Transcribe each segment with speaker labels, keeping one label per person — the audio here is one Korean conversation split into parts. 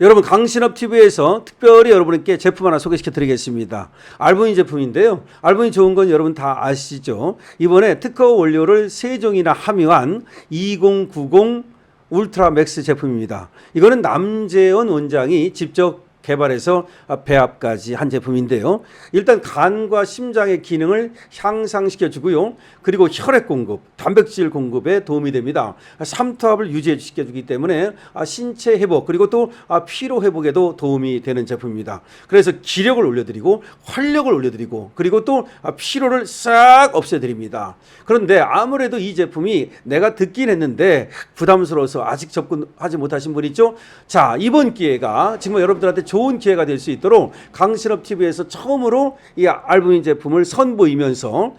Speaker 1: 여러분 강신업 TV에서 특별히 여러분께 제품 하나 소개시켜 드리겠습니다. 알부인 제품인데요. 알부인 좋은 건 여러분 다 아시죠? 이번에 특허 원료를 세 종이나 함유한 2090 울트라 맥스 제품입니다. 이거는 남재원 원장이 직접 개발해서 배합까지 한 제품인데요. 일단 간과 심장의 기능을 향상시켜 주고요. 그리고 혈액 공급, 단백질 공급에 도움이 됩니다. 삼투압을 유지해 시켜 주기 때문에 아, 신체 회복 그리고 또 아, 피로 회복에도 도움이 되는 제품입니다. 그래서 기력을 올려드리고 활력을 올려드리고 그리고 또 아, 피로를 싹 없애드립니다. 그런데 아무래도 이 제품이 내가 듣긴 했는데 부담스러워서 아직 접근하지 못하신 분 있죠? 자 이번 기회가 정말 여러분들한테 좋은 기회가 될 수 있도록 강신업 TV에서 처음으로 이 알부민 제품을 선보이면서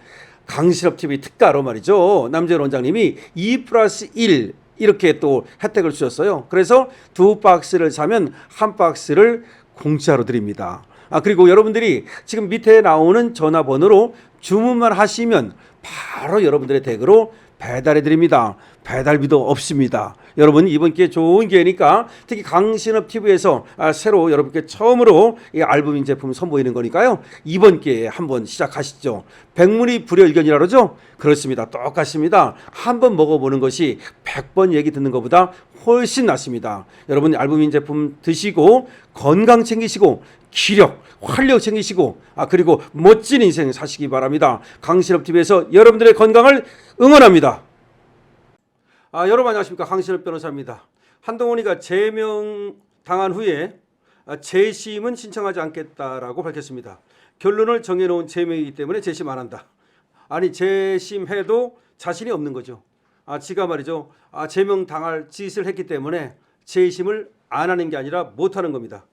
Speaker 1: 강신업 TV 특가로 말이죠. 남재 원장님이 2 플러스 1 이렇게 또 혜택을 주셨어요. 그래서 두 박스를 사면 한 박스를 공짜로 드립니다. 아 그리고 여러분들이 지금 밑에 나오는 전화번호로 주문만 하시면 바로 여러분들의 댁으로 배달해 드립니다. 배달비도 없습니다. 여러분 이번 기회 좋은 기회니까 특히 강신업 TV에서 아, 새로 여러분께 처음으로 이 알부민 제품 선보이는 거니까요. 이번 기회에 한번 시작하시죠. 백문이 불여일견이라 그러죠? 그렇습니다. 똑같습니다. 한번 먹어보는 것이 100번 얘기 듣는 것보다 훨씬 낫습니다. 여러분 알부민 제품 드시고 건강 챙기시고 기력, 활력 챙기시고 아 그리고 멋진 인생 사시기 바랍니다. 강신업 TV에서 여러분들의 건강을 응원합니다. 아, 여러분 안녕하십니까 강신업 변호사입니다. 한동훈이가 제명 당한 후에 아, 재심은 신청하지 않겠다라고 밝혔습니다. 결론을 정해놓은 제명이기 때문에 재심 안 한다. 아니 재심해도 자신이 없는 거죠. 아, 지가 말이죠. 아, 제명 당할 짓을 했기 때문에 재심을 안 하는 게 아니라 못 하는 겁니다.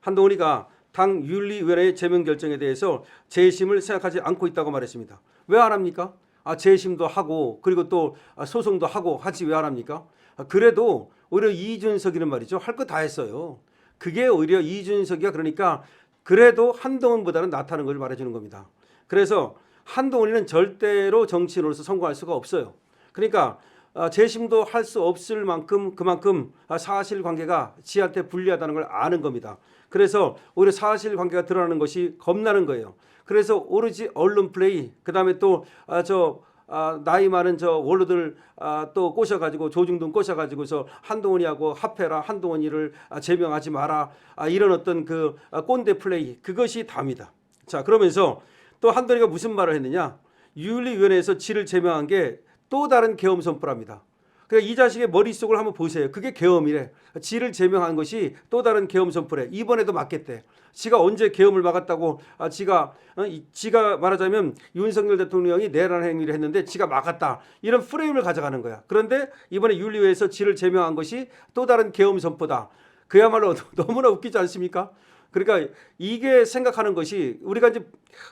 Speaker 1: 한동훈이가 당 윤리위원회의 제명 결정에 대해서 재심을 생각하지 않고 있다고 말했습니다. 왜 안 합니까? 아, 재심도 하고 그리고 또 아, 소송도 하고 하지 왜 안 합니까? 아, 그래도 오히려 이준석이는 말이죠. 할 거 다 했어요. 그게 오히려 이준석이가 그러니까 그래도 한동훈보다는 낫다는 걸 말해주는 겁니다. 그래서 한동훈이는 절대로 정치인으로서 성공할 수가 없어요. 그러니까 아, 재심도 할 수 없을 만큼 그만큼 아, 사실관계가 지한테 불리하다는 걸 아는 겁니다. 그래서 오히려 사실관계가 드러나는 것이 겁나는 거예요. 그래서 오로지 언론 플레이 그다음에 또저 아, 나이 많은 저 원로들 아, 또 꼬셔가지고 조중동 꼬셔가지고서 한동훈이하고 합해라 한동훈이를 아, 제명하지 마라 아, 이런 어떤 그 아, 꼰대 플레이 그것이 답니다. 자 그러면서 또 한동훈이가 무슨 말을 했느냐 윤리위원회에서 지를 제명한 게 또 다른 계엄 선포랍니다. 그러니까 이 자식의 머릿속을 한번 보세요. 그게 계엄이래. 지를 제명한 것이 또 다른 계엄 선포래. 이번에도 맞겠대. 지가 언제 계엄을 막았다고 아, 지가 어, 이- 지가 말하자면 윤석열 대통령이 내란 행위를 했는데 지가 막았다. 이런 프레임을 가져가는 거야. 그런데 이번에 윤리위에서 지를 제명한 것이 또 다른 계엄 선포다. 그야말로 너무나 웃기지 않습니까? 그러니까 이게 생각하는 것이 우리가 이제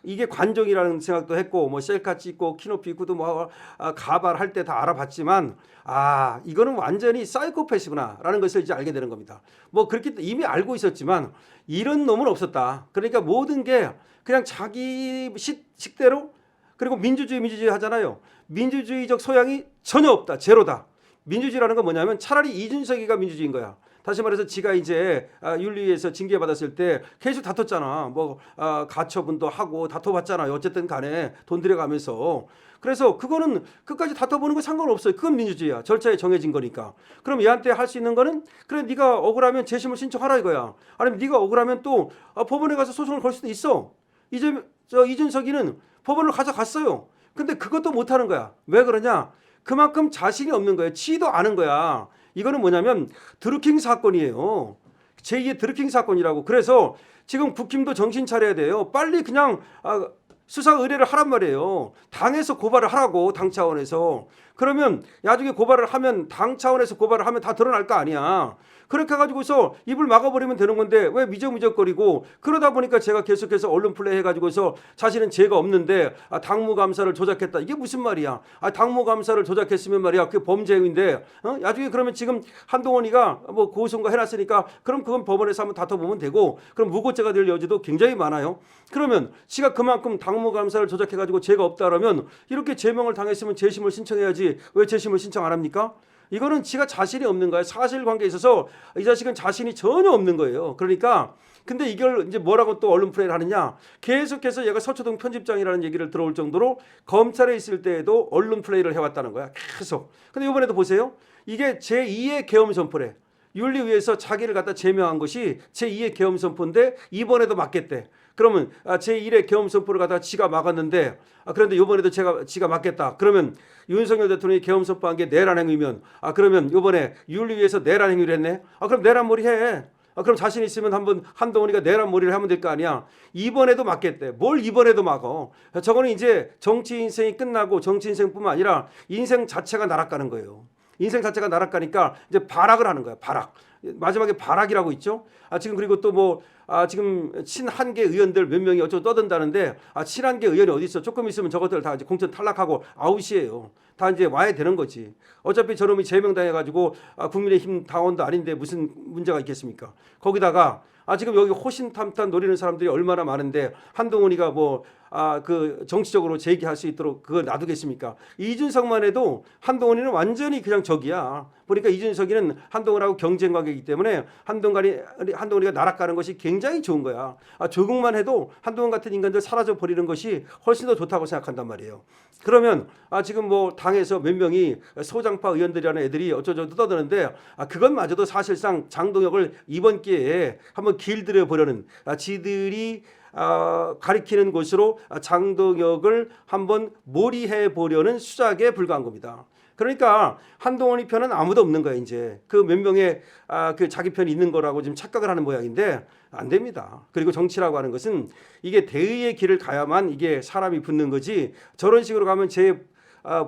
Speaker 1: 이게 관종이라는 생각도 했고 뭐 셀카 찍고 키높이 구두 뭐 아, 가발 할 때 다 알아봤지만 아 이거는 완전히 사이코패스구나라는 것을 이제 알게 되는 겁니다. 뭐 그렇게 이미 알고 있었지만 이런 놈은 없었다. 그러니까 모든 게 그냥 자기 식, 식대로 그리고 민주주의 민주주의 하잖아요. 민주주의적 소양이 전혀 없다. 제로다. 민주주의라는 건 뭐냐면 차라리 이준석이가 민주주의인 거야. 다시 말해서 지가 이제 아, 윤리위에서 징계 받았을 때 계속 다퉜잖아. 뭐 아, 가처분도 하고 다퉈봤잖아요. 어쨌든 간에 돈 들여가면서. 그래서 그거는 끝까지 다퉈보는 거 상관없어요. 그건 민주주의야. 절차에 정해진 거니까. 그럼 얘한테 할 수 있는 거는 그래 네가 억울하면 재심을 신청하라 이거야. 아니면 네가 억울하면 또 아, 법원에 가서 소송을 걸 수도 있어. 이제 저 이준석이는 법원을 가져갔어요. 근데 그것도 못 하는 거야. 왜 그러냐? 그만큼 자신이 없는 거예요. 치도 않은 거야. 이거는 뭐냐면 드루킹 사건이에요. 제2의 드루킹 사건이라고. 그래서 지금 국힘도 정신 차려야 돼요. 빨리 그냥 아, 수사 의뢰를 하란 말이에요. 당에서 고발을 하라고 당 차원에서. 그러면 나중에 고발을 하면 당 차원에서 고발을 하면 다 드러날 거 아니야. 그렇게 해가지고서 입을 막아버리면 되는 건데 왜 미적미적거리고 그러다 보니까 제가 계속해서 언론 플레이 해가지고서 자신은 죄가 없는데 아, 당무 감사를 조작했다 이게 무슨 말이야? 아, 당무 감사를 조작했으면 말이야 그 범죄인데 어? 나중에 그러면 지금 한동원이가 뭐 고소인가 해놨으니까 그럼 그건 법원에서 한번 다퉈보면 되고 그럼 무고죄가 될 여지도 굉장히 많아요. 그러면 지가 그만큼 당무 감사를 조작해가지고 죄가 없다 그러면 이렇게 제명을 당했으면 재심을 신청해야지 왜 재심을 신청 안 합니까? 이거는 지가 자신이 없는 거예요. 사실관계에 있어서 이 자식은 자신이 전혀 없는 거예요. 그러니까 근데 이걸 이제 뭐라고 또 언론 플레이를 하느냐? 계속해서 얘가 서초동 편집장이라는 얘기를 들어올 정도로 검찰에 있을 때에도 언론 플레이를 해왔다는 거야. 계속. 근데 이번에도 보세요. 이게 제2의 계엄 선포래. 윤리위에서 자기를 갖다 제명한 것이 제2의 계엄 선포인데 이번에도 맞겠대. 그러면 아, 제 1의 계엄 선포를 갖다 지가 막았는데 아, 그런데 이번에도 제가 지가 맞겠다. 그러면 윤석열 대통령이 계엄 선포한 게 내란 행위면 아 그러면 이번에 윤리위에서 내란 행위를 했네. 아 그럼 내란 몰이 해. 아, 그럼 자신 있으면 한번 한동훈이가 내란 몰이를 하면 될 거 아니야. 이번에도 맞겠대. 뭘 이번에도 막어. 저거는 이제 정치 인생이 끝나고 정치 인생뿐만 아니라 인생 자체가 날아가는 거예요. 인생 자체가 날아가니까 이제 발악을 하는 거야. 발악. 마지막에 발악이라고 있죠. 아 지금 그리고 또 뭐 아 지금 친한계 의원들 몇 명이 어쩌고 떠든다는데 아 친한계 의원이 어디 있어? 조금 있으면 저것들 다 이제 공천 탈락하고 아웃이에요. 다 이제 와야 되는 거지. 어차피 저놈이 제명당해 가지고 아, 국민의힘 당원도 아닌데 무슨 문제가 있겠습니까? 거기다가 아 지금 여기 호신탐탐 노리는 사람들이 얼마나 많은데 한동훈이가 뭐 아 그 정치적으로 제기할 수 있도록 그걸 놔두겠습니까? 이준석만 해도 한동훈이는 완전히 그냥 적이야. 보니까 이준석이는 한동훈하고 경쟁 관계이기 때문에 한동훈이 한동훈이가 나락가는 것이 굉장히 좋은 거야. 아 조국만 해도 한동훈 같은 인간들 사라져 버리는 것이 훨씬 더 좋다고 생각한단 말이에요. 그러면 아 지금 뭐 당에서 몇 명이 소장파 의원들이라는 애들이 어쩌저쩌 떠드는데 아 그것마저도 사실상 장동혁을 이번 기회에 한번 길들여 보려는 아 지들이 아, 가리키는 곳으로 장동혁을 한번 몰이해 보려는 수작에 불과한 겁니다. 그러니까 한동훈이 편은 아무도 없는 거야 이제 그 몇 명의 아, 그 자기 편이 있는 거라고 지금 착각을 하는 모양인데 안 됩니다. 그리고 정치라고 하는 것은 이게 대의의 길을 가야만 이게 사람이 붙는 거지 저런 식으로 가면 제 아,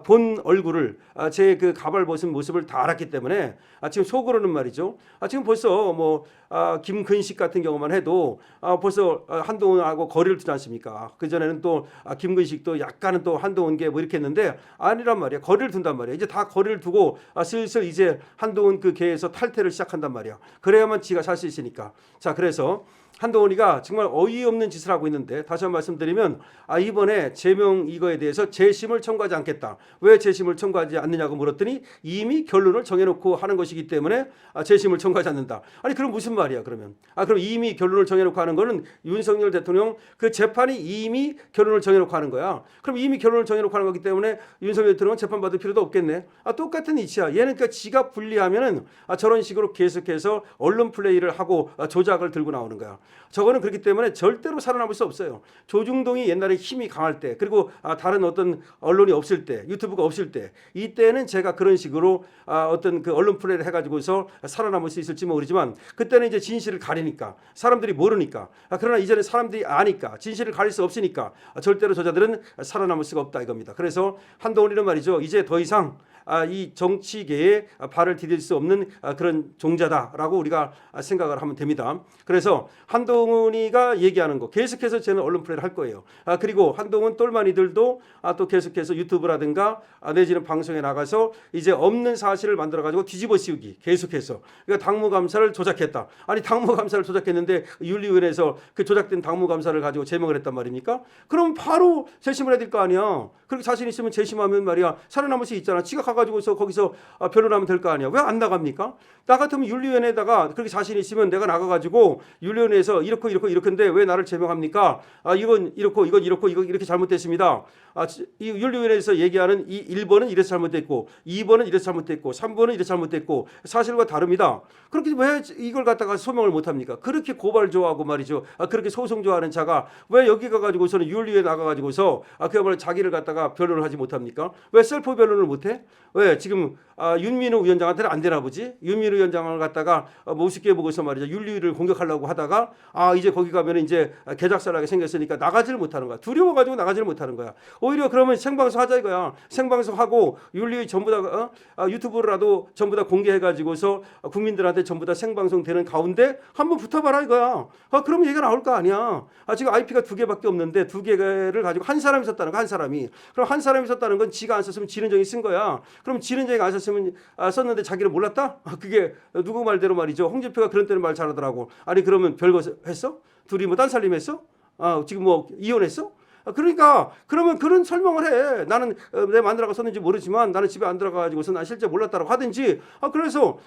Speaker 1: 본 얼굴을 아, 제그 가발 벗은 모습을 다 알았기 때문에 아, 지금 속으로는 말이죠. 아, 지금 벌써 뭐 아, 김근식 같은 경우만 해도 아, 벌써 아, 한동훈하고 거리를 두지 않습니까? 그 전에는 또 아, 김근식도 약간은 또 한동훈 게뭐 이렇게 했는데 아니란 말이야. 거리를 둔단 말이야. 이제 다 거리를 두고 아, 슬슬 이제 한동훈 그 계에서 탈퇴를 시작한단 말이야. 그래야만 지가 살 수 있으니까. 자, 그래서 한동훈이가 정말 어이없는 짓을 하고 있는데 다시 한 번 말씀드리면 아 이번에 제명 이거에 대해서 재심을 청구하지 않겠다. 왜 재심을 청구하지 않느냐고 물었더니 이미 결론을 정해놓고 하는 것이기 때문에 아, 재심을 청구하지 않는다. 아니 그럼 무슨 말이야 그러면? 아 그럼 이미 결론을 정해놓고 하는 거는 윤석열 대통령 그 재판이 이미 결론을 정해놓고 하는 거야. 그럼 이미 결론을 정해놓고 하는 거기 때문에 윤석열 대통령 재판 받을 필요도 없겠네. 아 똑같은 이치야. 얘는 그러니까 지가 불리하면은 아 저런 식으로 계속해서 언론 플레이를 하고 아, 조작을 들고 나오는 거야. 저거는 그렇기 때문에 절대로 살아남을 수 없어요. 조중동이 옛날에 힘이 강할 때 그리고 아, 다른 어떤 언론이 없을 때 유튜브가 없을 때 이때는 제가 그런 식으로 아, 어떤 그 언론 플레이를 해가지고서 살아남을 수 있을지 모르지만 그때는 이제 진실을 가리니까 사람들이 모르니까 아, 그러나 이제는 사람들이 아니까 진실을 가릴 수 없으니까 아, 절대로 저자들은 살아남을 수가 없다 이겁니다. 그래서 한동훈이는 말이죠. 이제 더 이상 아, 이 정치계에 발을 디딜 수 없는 아, 그런 종자다라고 우리가 생각을 하면 됩니다. 그래서 한동훈이가 얘기하는 거 계속해서 저는 언론 플레이를 할 거예요. 아, 그리고 한동훈 똘마니들도 아, 또 계속해서 유튜브라든가 아, 내지는 방송에 나가서 이제 없는 사실을 만들어 가지고 뒤집어 씌우기 계속해서 그러니까 당무 감사를 조작했다. 아니 당무 감사를 조작했는데 윤리위원회에서 그 조작된 당무 감사를 가지고 제명을 했단 말입니까? 그럼 바로 재심을 해야 될 거 아니야. 그렇게 자신 있으면 재심하면 말이야 살아남을 수 있잖아. 지가 가가지고서 거기서 아, 변론하면 될 거 아니야. 왜 안 나갑니까? 나 같으면 윤리위원회에다가 그렇게 자신 있으면 내가 나가가지고 윤리위원회에서 이렇고 이렇고 이렇게인데 왜 나를 제명합니까? 아 이건 이렇고 이건 이렇고 이거 이렇게 잘못됐습니다. 아, 이 윤리위원회에서 얘기하는 이 1번은 이래서 잘못됐고 2번은 이래서 잘못됐고 3번은 이래서 잘못됐고 사실과 다릅니다. 그렇게 왜 이걸 갖다가 소명을 못 합니까? 그렇게 고발 좋아하고 말이죠. 아, 그렇게 소송 좋아하는 자가 왜 여기 가 가지고서는 윤리위에 나가 가지고서 아, 그야말로 자기를 갖다가 변론을 하지 못합니까? 왜 셀프 변론을 못 해? 왜 지금 아, 윤민우 위원장한테는 안 되나 보지? 윤민우 위원장을 갖다가 어, 뭐 우습게 보고서 말이죠. 윤리위를 공격하려고 하다가 아 이제 거기 가면 이제 개작살하게 생겼으니까 나가지를 못하는 거야. 두려워가지고 나가지를 못하는 거야. 오히려 그러면 생방송 하자 이거야. 생방송 하고 윤리위 전부 다 어? 아, 유튜브라도 전부 다 공개해가지고서 국민들한테 전부 다 생방송 되는 가운데 한번 붙어봐라 이거야. 아 그럼 얘기가 나올 거 아니야. 아 지금 IP가 두 개밖에 없는데 두 개를 가지고 한 사람이 썼다는 거 한 사람이. 그럼 한 사람이 썼다는 건 지가 안 썼으면 지른정이 쓴 거야. 그럼 지른정이 안 썼으면 아, 썼는데 자기는 몰랐다? 아, 그게 누구 말대로 말이죠. 홍준표가 그런 때는 말 잘하더라고. 아니 그러면 별거 했어? 둘이 뭐 딴살림 했어? 아 지금 뭐 이혼했어? 아, 그러니까 그러면 그런 설명을 해. 나는 어, 내 마누라가 썼는지 모르지만 나는 집에 안 들어가가지고서 난 실제 몰랐다라고 하든지. 아 그래서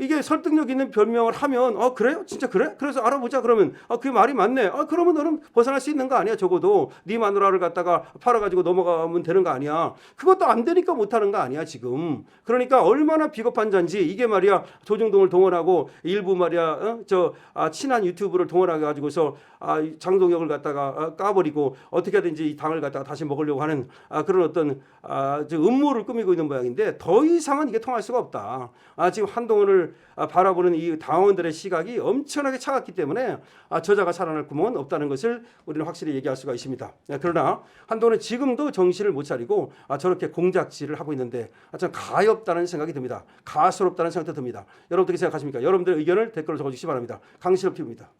Speaker 1: 이게 설득력 있는 변명을 하면 어 그래요? 진짜 그래? 그래서 알아보자 그러면 아 그게 말이 맞네. 아 그러면 너는 벗어날 수 있는 거 아니야 적어도 네 마누라를 갖다가 팔아가지고 넘어가면 되는 거 아니야. 그것도 안 되니까 못하는 거 아니야 지금. 그러니까 얼마나 비겁한 잔지 이게 말이야 조중동을 동원하고 일부 말이야 어? 저 아, 친한 유튜브를 동원해 가지고서 아, 이 장동혁을 갖다가 어, 까버리고 어떻게든지 이 당을 갖다가 다시 먹으려고 하는 아, 그런 어떤 아, 저 음모를 꾸미고 있는 모양인데 더 이상은 이게 통할 수가 없다. 아, 지금 한동훈을 아, 바라보는 이 당원들의 시각이 엄청나게 차갑기 때문에 아, 저자가 살아날 구멍은 없다는 것을 우리는 확실히 얘기할 수가 있습니다. 아, 그러나 한동훈은 지금도 정신을 못 차리고 아, 저렇게 공작질을 하고 있는데 아, 참 가엾다는 생각이 듭니다. 가스럽다는 생각도 듭니다. 여러분 어떻게 생각하십니까? 여러분들의 의견을 댓글로 적어주시기 바랍니다. 강실업 피부입니다.